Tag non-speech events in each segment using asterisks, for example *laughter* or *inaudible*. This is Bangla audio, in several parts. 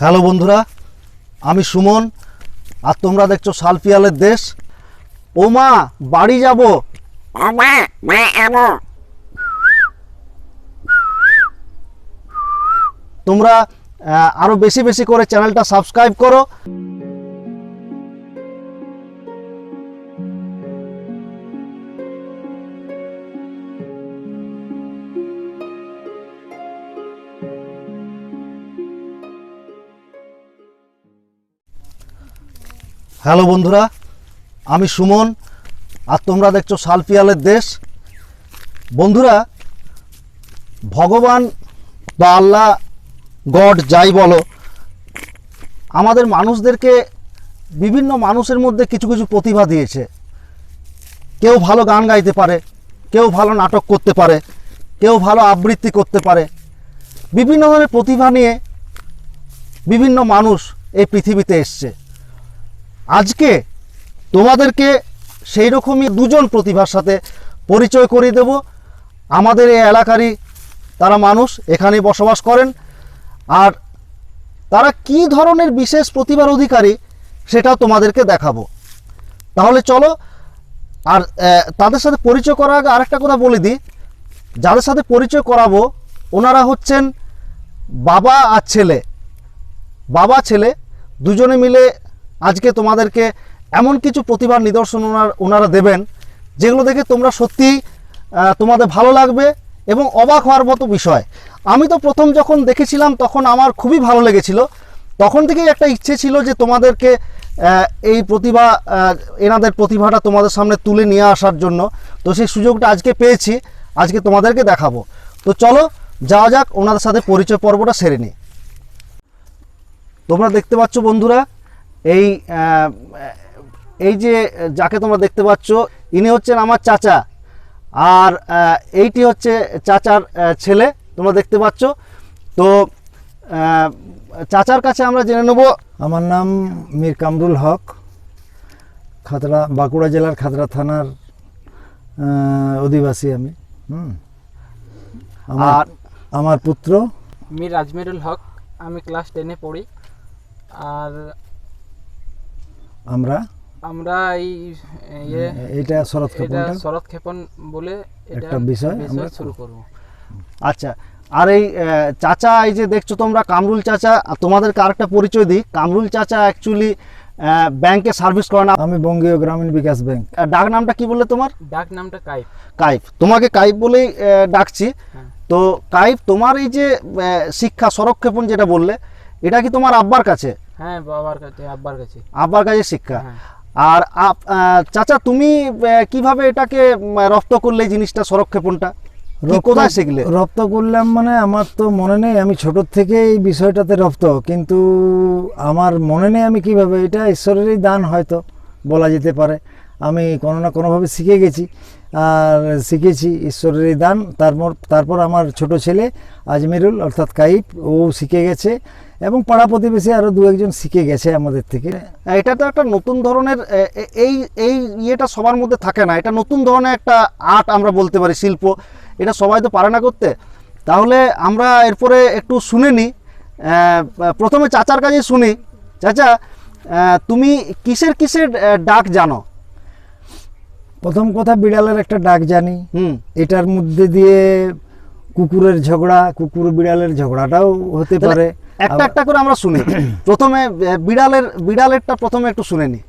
হ্যালো বন্ধুরা আমি সুমন আর তোমরা দেখছ সালফিয়ালের দেশ। ও মা বাড়ি যাব। তোমরা আরও আরও বেশি বেশি করে চ্যানেলটা সাবস্ক্রাইব করো। হ্যালো বন্ধুরা, আমি সুমন আর তোমরা দেখছ সালপিয়ালের দেশ। বন্ধুরা, ভগবান বা আল্লাহ গড যাই বলো, আমাদের মানুষদেরকে বিভিন্ন মানুষের মধ্যে কিছু কিছু প্রতিভা দিয়েছে। কেউ ভালো গান গাইতে পারে, কেউ ভালো নাটক করতে পারে, কেউ ভালো আবৃত্তি করতে পারে। বিভিন্ন ধরনের প্রতিভা নিয়ে বিভিন্ন মানুষ এই পৃথিবীতে এসছে। আজকে তোমাদেরকে সেই রকমই দুজন প্রতিভার সাথে পরিচয় করিয়ে দেব। আমাদের এই এলাকারই তারা মানুষ এখানে বসবাস করেন। আর তারা কি ধরনের বিশেষ প্রতিভার অধিকারী সেটাও তোমাদেরকে দেখাবো। তাহলে চলো, আর তাদের সাথে পরিচয় করার আগে আরেকটা কথা বলে দিই। যাদের সাথে পরিচয় করাবো, ওনারা হচ্ছেন বাবা আর ছেলে। বাবা, ছেলে, দুজনে মিলে আজকে তোমাদেরকে এমন কিছু প্রতিভার নিদর্শন ওনার দেবেন যেগুলো দেখে তোমরা সত্যিই আহ, তোমাদের ভালো লাগবে এবং অবাক হওয়ার মতো বিষয়। আমি তো প্রথম যখন দেখেছিলাম তখন আমার খুবই ভালো লেগেছিল। তখন থেকেই একটা ইচ্ছে ছিল যে তোমাদেরকে এই প্রতিভা এনাদের প্রতিভাটা তোমাদের সামনে তুলে নিয়ে আসার জন্য। তো সেই সুযোগটা আজকে পেয়েছি আজকে তোমাদেরকে দেখাবো। তো চলো যাওয়া যাক ওনাদের সাথে পরিচয় পর্বটা সেরে নিই। তোমরা দেখতে পাচ্ছ বন্ধুরা এই এই যে যাকে তোমরা দেখতে পাচ্ছ ইনি হচ্ছেন আমার চাচা। আর এইটি হচ্ছে চাচার ছেলে তোমরা দেখতে পাচ্ছ। তো চাচার কাছে আমরা জেনে নেব। আমার নাম মীর কামরুল হক খাতড়া বাঁকুড়া জেলার খাতড়া থানার অধিবাসী আমি। হুম। আমার আর আমার পুত্র। মীর আজমেরুল হক আমি ক্লাস টেনে পড়ি। আর আমরা? আমরা এই ইয়ে এটা শরৎ এটা ক্ষেপণটা শরৎ ক্ষেপণ বলে এটা একটা বিষয় আমরা শুরু করব। আচ্ছা আর এই চাচা এই যে দেখছ তোমরা কামরুল চাচা তোমাদেরকে আরেকটা পরিচয় দিই? কামরুল চাচা অ্যাকচুয়ালি ব্যাংকে সার্ভিস করে না। আমি বঙ্গীয় গ্রামীণ বিকাশ ব্যাংক ডাক নামটা কি বললে তোমার? ডাক নামটা কাইফ। কাইফ। তোমাকে কাইফ বলেই ডাকছি। হ্যাঁ। তো কাইফ তোমার এই যে শিক্ষা সংরক্ষেপণ যেটা বললে এটা কি তোমার আব্বার কাছে? হ্যাঁ বাবার কাছে আব্বার কাছে। আব্বার কাছে শিক্ষা। হ্যাঁ। আর আপ- চাচা তুমি কীভাবে এটাকে রপ্ত করলে এই জিনিসটা সংরক্ষেপণটা? কোথায় শিখলে? রপ্ত করলাম মানে আমার তো মনে নেই আমি ছোট থেকে এই বিষয়টাতে রপ্ত। কিন্তু আমার মনে নেই আমি কীভাবে এটা ঈশ্বরেরই দান হয়তো বলা যেতে পারে। আমি কোনো না কোনোভাবে শিখে গেছি। আর শিখেছি ঈশ্বরেরই দান। তারপর তারপর আমার ছোট ছেলে আজমিরুল অর্থাৎ কাইপ ও শিখে গেছে। এবং পাড়া প্রতিবেশী আরও দু একজন শিখে গেছে আমাদের থেকে। এটা তো একটা নতুন ধরনের এই এই ইয়েটা সবার মধ্যে থাকে না। এটা নতুন ধরনের একটা আর্ট আমরা বলতে পারি শিল্প। এটা সবাই তো পারে না করতে। তাহলে আমরা এরপরে একটু শুনে নিই প্রথমে চাচার কাছে শুনি। চাচা তুমি কিসের কিসের ডাক জানো? প্রথম কথা বিড়ালের একটা ডাক জানি। হুম। এটার মধ্যে দিয়ে কুকুরের ঝগড়া কুকুর বিড়ালের ঝগড়াটাও হতে পারে। একটা একটা করে আমরা শুনি। প্রথমে বিড়ালের বিড়ালেরটা প্রথমে একটু শুনে নিই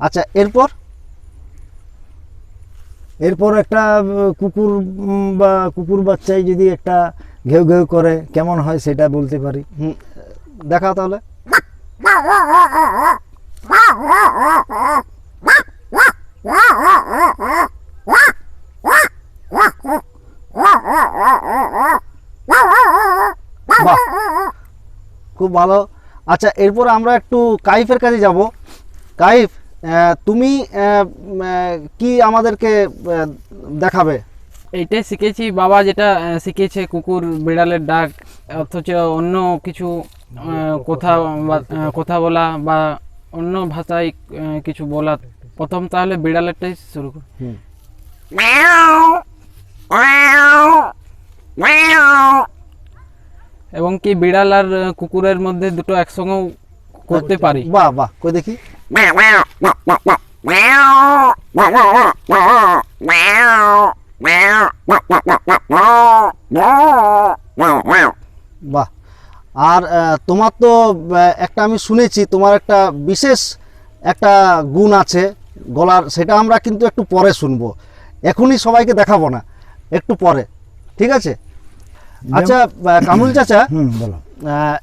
আচ্ছা এরপর? এরপর একটা কুকুর বা কুকুর বাচ্চাই যদি একটা ঘেউ ঘেউ করে কেমন হয় সেটা বলতে পারি? হুম, দেখাও তাহলে। *laughs* বাহ। খুব ভালো। আচ্ছা এরপর আমরা একটু কাইফের কাছে যাব। কাইফ তুমি কি আমাদেরকে দেখাবে? এইটাই শিখেছি। বাবা যেটা শিখেছে কুকুর বিড়ালের ডাক অথচ অন্য কিছু কথা বা- কথা বলা বা অন্য ভাষায় কিছু বলা প্রথম তাহলে বিড়ালেরটাই শুরু করি. এবং কি বিড়াল আর কুকুরের মধ্যে দুটো একসঙ্গে করতে পারি? বাহ বাহ, কই দেখি। বাহ। আর তোমার তো একটা আমি শুনেছি, তোমার একটা বিশেষ একটা গুণ আছে গলার, সেটা আমরা কিন্তু একটু পরে শুনব। এখনই সবাইকে দেখাবো না। একটু পরে ঠিক আছে? আচ্ছা আহ, কামরুল চাচা বলো।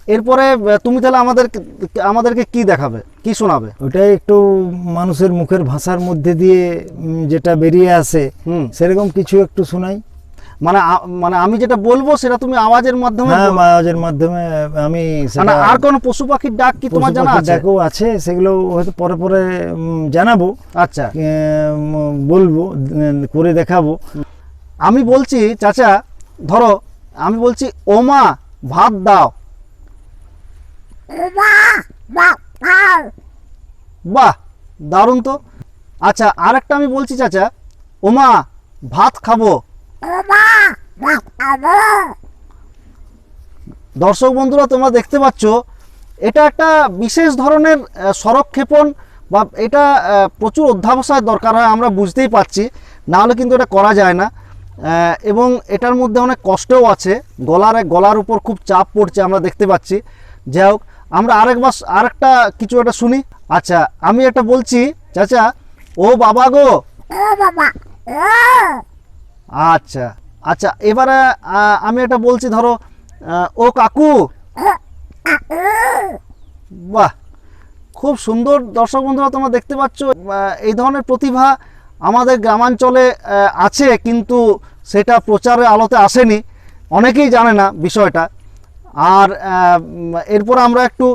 এরপরে তুমি তাহলে আমাদের আমাদেরকে কি দেখাবে? কি শোনাবে? ওটাই একটু মানুষের মুখের ভাষার মধ্যে দিয়ে যেটা বেরিয়ে আসে সেরকম কিছু একটু শোনাই। মানে মানে আমি যেটা বলব সেটা তুমি আওয়াজের মাধ্যমে হ্যাঁ মাঝের মাধ্যমে আমি মানে আর কোনো পশু পাখির ডাক কি তোমার জানা আছে? ডাকও আছে সেগুলো হয়তো পরে পরে জানাব। আচ্ছা। বলব করে দেখাবো। আমি বলছি চাচা ধরো আমি বলছি ওমা ভাত দাও। বাহ দারুণ তো। আচ্ছা আর একটা আমি বলছি চাচা ওমা ভাত খাব। দর্শক বন্ধুরা তোমরা দেখতে পাচ্ছ এটা একটা বিশেষ ধরনের সরক্ষেপণ বা এটা প্রচুর অধ্যাবসায় দরকার হয় আমরা বুঝতেই পারছি। না হলে কিন্তু এটা করা যায় না। এবং এটার মধ্যে অনেক কষ্টও আছে। গলার গলার উপর খুব চাপ পড়ছে আমরা দেখতে পাচ্ছি। যাই হোক আমরা আরেকবার আরেকটা কিছু একটা শুনি। আচ্ছা আমি এটা বলছি চাচা ও বাবা গো! আচ্ছা আচ্ছা এবারে আমি এটা বলছি ধরো ও কাকু! বাহ! খুব সুন্দর দর্শক বন্ধুরা তোমরা দেখতে পাচ্ছ এই ধরনের প্রতিভা আমাদের গ্রামাঞ্চলে আছে কিন্তু সেটা প্রচারের আলোতে আসেনি। অনেকেই জানে না বিষয়টা। আর এরপর আমরা একটু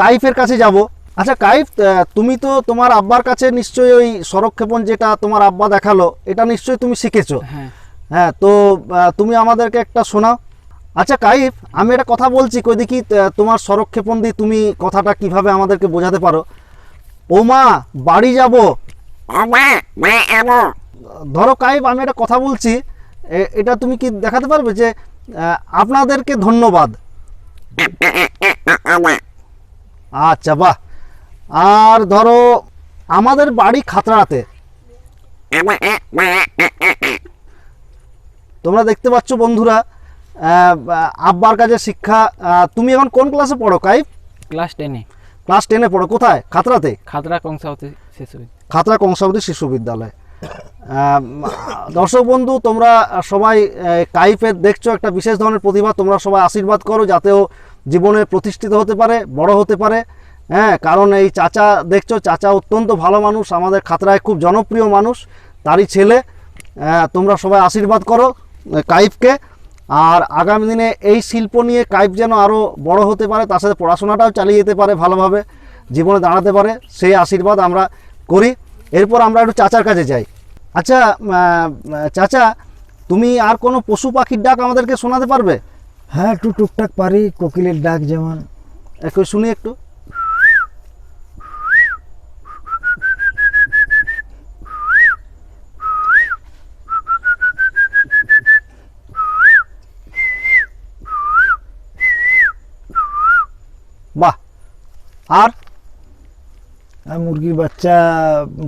কাইফের কাছে যাব। আচ্ছা কাইফ তুমি তো তোমার আব্বার কাছে নিশ্চয়ই ওই সরক্ষেপণ যেটা তোমার আব্বা দেখাল এটা নিশ্চয়ই তুমি শিখেছো। হ্যাঁ। হ্যাঁ তো তুমি আমাদেরকে একটা শোনাও। আচ্ছা কাইফ আমি একটা কথা বলছি কই দেখি তোমার সরক্ষেপণ দিয়ে তুমি কথাটা কীভাবে আমাদেরকে বোঝাতে পারো। ও মা বাড়ি যাব। ধরো কাইফ আমি একটা কথা বলছি। এটা তুমি কি দেখাতে পারবে যে আপনাদেরকে ধন্যবাদ? আচ্ছা বাহ। আর ধরো, আমাদের বাড়ি খাতড়াতে। তোমরা দেখতে পাচ্ছ বন্ধুরা আব্বার কাছে শিক্ষা তুমি এখন কোন ক্লাসে পড়ো কাইফ ক্লাস টেনে। ক্লাস টেনে পড়ো কোথায়? খাতড়াতে? খাতরা কংসাবতী শিশু খাতড়া কংসাবতী শিশু বিদ্যালয়। দর্শক বন্ধু তোমরা সবাই কাইফের দেখছ একটা বিশেষ ধরনের প্রতিভা তোমরা সবাই আশীর্বাদ করো যাতেও জীবনে প্রতিষ্ঠিত হতে পারে বড় হতে পারে। হ্যাঁ কারণ এই চাচা দেখছ চাচা অত্যন্ত ভালো মানুষ আমাদের খাতড়ায় খুব জনপ্রিয় মানুষ তারই ছেলে। তোমরা সবাই আশীর্বাদ করো কাইফকে। আর আগামী দিনে এই শিল্প নিয়ে কাইফ যেন আরও বড় হতে পারে তার সাথে পড়াশোনাটাও চালিয়ে যেতে পারে ভালোভাবে জীবনে দাঁড়াতে পারে সেই আশীর্বাদ আমরা করি। এরপর আমরা একটু চাচার কাছে যাই। আচ্ছা চাচা তুমি আর কোনো পশু পাখির ডাক আমাদেরকে শোনাতে পারবে? হ্যাঁ একটু টুকটাক পারি কোকিলের ডাক যেমন। একটু শুনি একটু বাহ আর? মুরগির বাচ্চা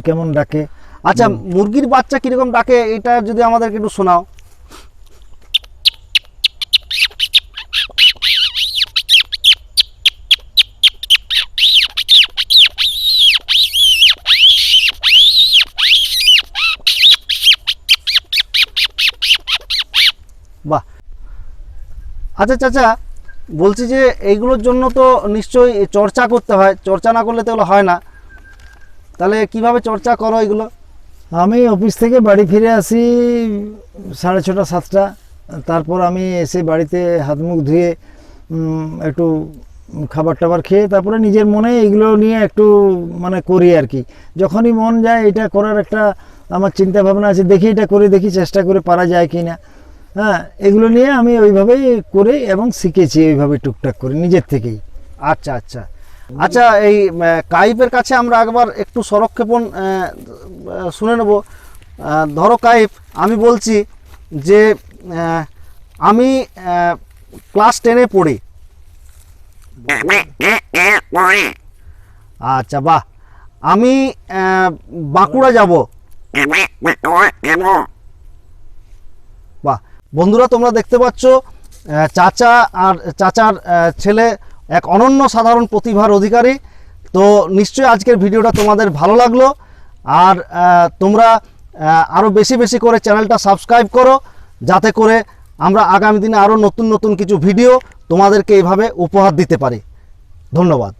কেমন ডাকে? আচ্ছা মুরগির বাচ্চা কীরকম ডাকে এটা যদি আমাদেরকে একটু শোনাও। বাহ। আচ্ছা চাচা বলছি যে এইগুলোর জন্য তো নিশ্চয়ই চর্চা করতে হয়। চর্চা না করলে তো হয় না। তাহলে কীভাবে চর্চা করো এগুলো? আমি অফিস থেকে বাড়ি ফিরে আসি সাড়ে ছটা, সাতটা। তারপর আমি এসে বাড়িতে হাত মুখ ধুয়ে একটু খাবার টাবার খেয়ে তারপরে নিজের মনে এগুলো নিয়ে একটু মানে করি আর কি। যখনই মন যায় এটা করার একটা আমার চিন্তা ভাবনা আছে, দেখি এটা করে, দেখি চেষ্টা করে পারা যায় কি না হ্যাঁ এগুলো নিয়ে আমি ওইভাবেই করে এবং শিখেছি ওইভাবে টুকটাক করে নিজের থেকেই। আচ্ছা আচ্ছা। আচ্ছা এই আহ, কাইফের কাছে আমরা একবার একটু সংরক্ষেপণ শুনে নেব। ধরো কাইফ আমি বলছি যে আমি ক্লাস টেনে পড়ি। আচ্ছা বাহ। আমি বাঁকুড়া যাব। বন্ধুরা, তোমরা দেখতে পাচ্ছ চাচা আর, চাচার ছেলে এক অনন্য সাধারণ প্রতিভার অধিকারী। তো নিশ্চয়ই আজকের ভিডিওটা তোমাদের ভালো লাগল। আর তোমরা আরও বেশি বেশি করে চ্যানেলটা সাবস্ক্রাইব করো, যাতে করে আমরা আগামী দিনে আরও নতুন নতুন কিছু ভিডিও তোমাদেরকে এইভাবে উপহার দিতে পারি। ধন্যবাদ।